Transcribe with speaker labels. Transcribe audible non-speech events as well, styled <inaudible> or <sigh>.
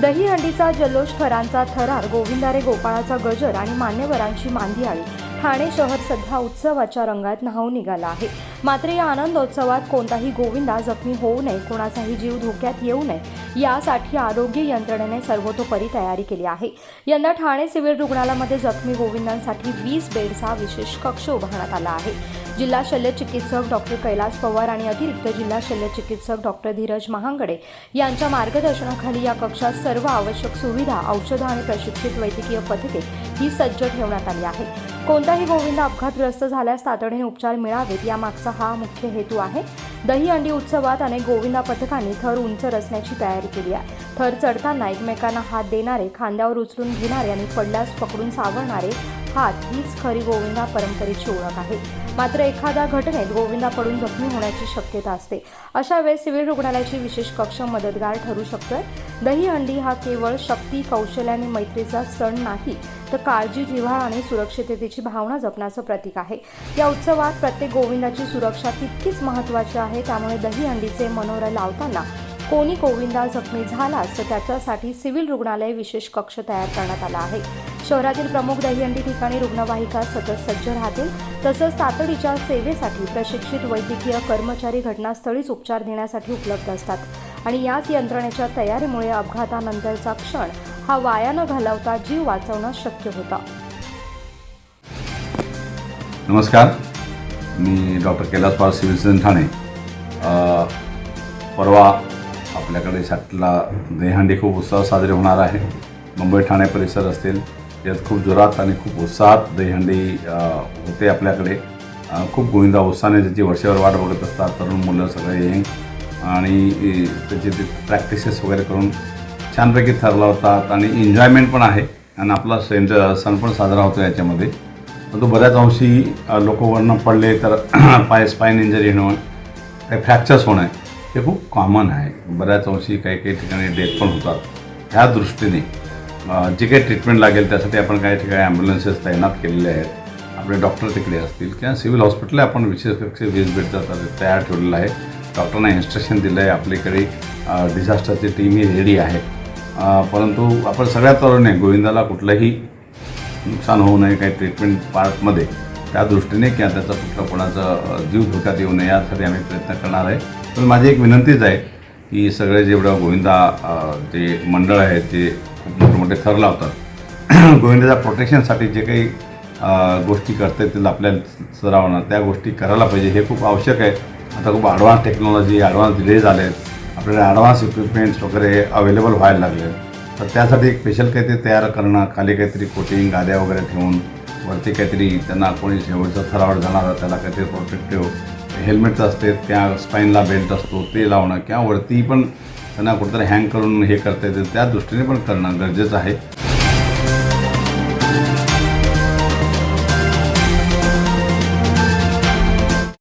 Speaker 1: दहीहंडीचा जल्लोष थरांचा थरार गोविंदारे गोपाळाचा गजर आणि मान्यवरांची मांदी आळी. ठाणे शहर सध्या उत्सवाच्या रंगात न्हावून निघाला आहे. मात्र या आनंदोत्सवात कोणताही गोविंदा जखमी होऊ नये कोणाचाही जीव धोक्यात येऊ नये यासाठी आरोग्य यंत्रणेने सर्वतोपरी तयारी केली आहे. यंदा ठाणे सिव्हिल रुग्णालयामध्ये जखमी गोविंदांसाठी वीस बेडचा विशेष कक्ष उभारण्यात आला आहे. जिल्हा शल्यचिकित्सक डॉक्टर कैलास पवार आणि अतिरिक्त जिल्हा शल्यचिकित्सक डॉक्टर धीरज महांगडे यांच्या मार्गदर्शनाखाली या कक्षात सर्व आवश्यक सुविधा औषधं आणि प्रशिक्षित वैद्यकीय पथके ही सज्ज ठेवण्यात आली आहे कोणताही गोविंद अपघातग्रस्त झाल्यास तातडीने उपचार मिळावेत यामागचा हा मुख्य हेतू आहे. दही अंडी उत्सवात अनेक गोविंदा पथकांनी थर उंच रचण्याची तयारी केली आहे. थर चढताना एकमेकांना हात देणारे खांद्यावर उचलून घेणारे आणि पडल्यास पकडून सावरणारे हात हीच खरी गोविंदा परंपरेची ओळख आहे. मात्र एखाद्या घटनेत गोविंदा पडून जखमी होण्याची शक्यता असते. अशा वेळेस सिव्हिल रुग्णालयाची विशेष कक्ष मदतगार ठरू शकतोय. दहीहंडी हा केवळ शक्ती कौशल्य आणि मैत्रीचा सण नाही तर काळजी जिव्हा आणि सुरक्षिततेची भावना जपण्याचं प्रतीक आहे. या उत्सवात प्रत्येक गोविंदाची सुरक्षा तितकीच महत्त्वाची आहे त्यामुळे दहीहंडीचे मनोर लावताना कोणी गोविंदा जखमी झालाच तर त्याच्यासाठी सिव्हिल रुग्णालय विशेष कक्ष तयार करण्यात आला आहे. शहरातील प्रमुख दहीहंडी ठिकाणी रुग्णवाहिका सतत सज्ज राहतील तसंच तातडीच्या सेवेसाठी प्रशिक्षित वैद्यकीय कर्मचारी घटनास्थळीच उपचार देण्यासाठी उपलब्ध असतात. आणि याच यंत्रणेच्या तयारीमुळे अपघातानंतरचा क्षण हा वाया न घालवता जीव वाचवणं शक्य होतं.
Speaker 2: नमस्कार. मी डॉक्टर कैलास पार सिव्हिल सर्जन ठाणे परवा आपल्याकडे साठला दहीहंडी खूप उत्साह साजरे होणार आहे. मुंबई ठाणे परिसर असतील यात खूप जोरात आणि खूप उत्साहात दहीहंडी होते आपल्याकडे. खूप गोविंदा उत्साहाने त्याची वर्षभर वाट बघत असतात तरुण मुलं सगळे येईन आणि त्याचे ते प्रॅक्टिसेस वगैरे करून छानपैकी ठरला होतात आणि एन्जॉयमेंट पण आहे. आणि आपला सेंट सण पण साजरा होतो याच्यामध्ये. परंतु बऱ्याच अंशी लोक वरनं पडले तर <clears throat> पाय स्पाईन इंजरी होणं काही फ्रॅक्चर्स होणं हे खूप कॉमन आहे. बऱ्याच अंशी काही काही ठिकाणी डेथ पण होतात. ह्या दृष्टीने जे काही ट्रीटमेंट लागेल त्यासाठी आपण काही ठिकाणी ॲम्ब्युलन्सेस तैनात केलेले आहेत. आपले डॉक्टर तिकडे असतील किंवा सिव्हिल हॉस्पिटल आपण विशेष कक्ष वीज बेड तयार ठेवलेलं आहे. डॉक्टरांना इन्स्ट्रक्शन दिलं आहे आपल्याकडे डिझास्टरची टीम ही रेडी आहे. परंतु आपण सगळ्यात तरुण गोविंदाला कुठलंही नुकसान होऊ नये काही ट्रीटमेंट पार्टमध्ये त्या दृष्टीने किंवा त्याचा कुठला कोणाचा जीव धोक्यात येऊ नये यासाठी आम्ही प्रयत्न करणार आहे. पण माझी एक विनंतीच आहे की सगळे जेवढं गोविंदा जे मंडळ आहेत ते मोठमोठे थर लावतात. <clears throat> गोविंदाच्या प्रोटेक्शनसाठी जे काही गोष्टी करता येतील आपल्या सरावांना त्या गोष्टी करायला पाहिजे. हे खूप आवश्यक आहे. आता खूप ॲडव्हान्स टेक्नॉलॉजी ॲडव्हान्स डिले झाले आहेत आपल्याला ॲडव्हान्स इक्विपमेंट्स वगैरे अवेलेबल व्हायला लागले. आहेत तर त्यासाठी एक स्पेशल काहीतरी तयार करणं खाली काहीतरी कोटिंग गाद्या वगैरे ठेवून वरती काहीतरी त्यांना कोणी शेवटचा थरावर जाणारा त्याला काहीतरी प्रोटेक्टिव्ह हेल्मेट्स असते त्या स्पाईनला बेल्ट असतो ते लावणं किंवा वरती पण त्यांना कुठेतरी हँग करून हे करता येते. त्या दृष्टीने पण करणं गरजेचं आहे.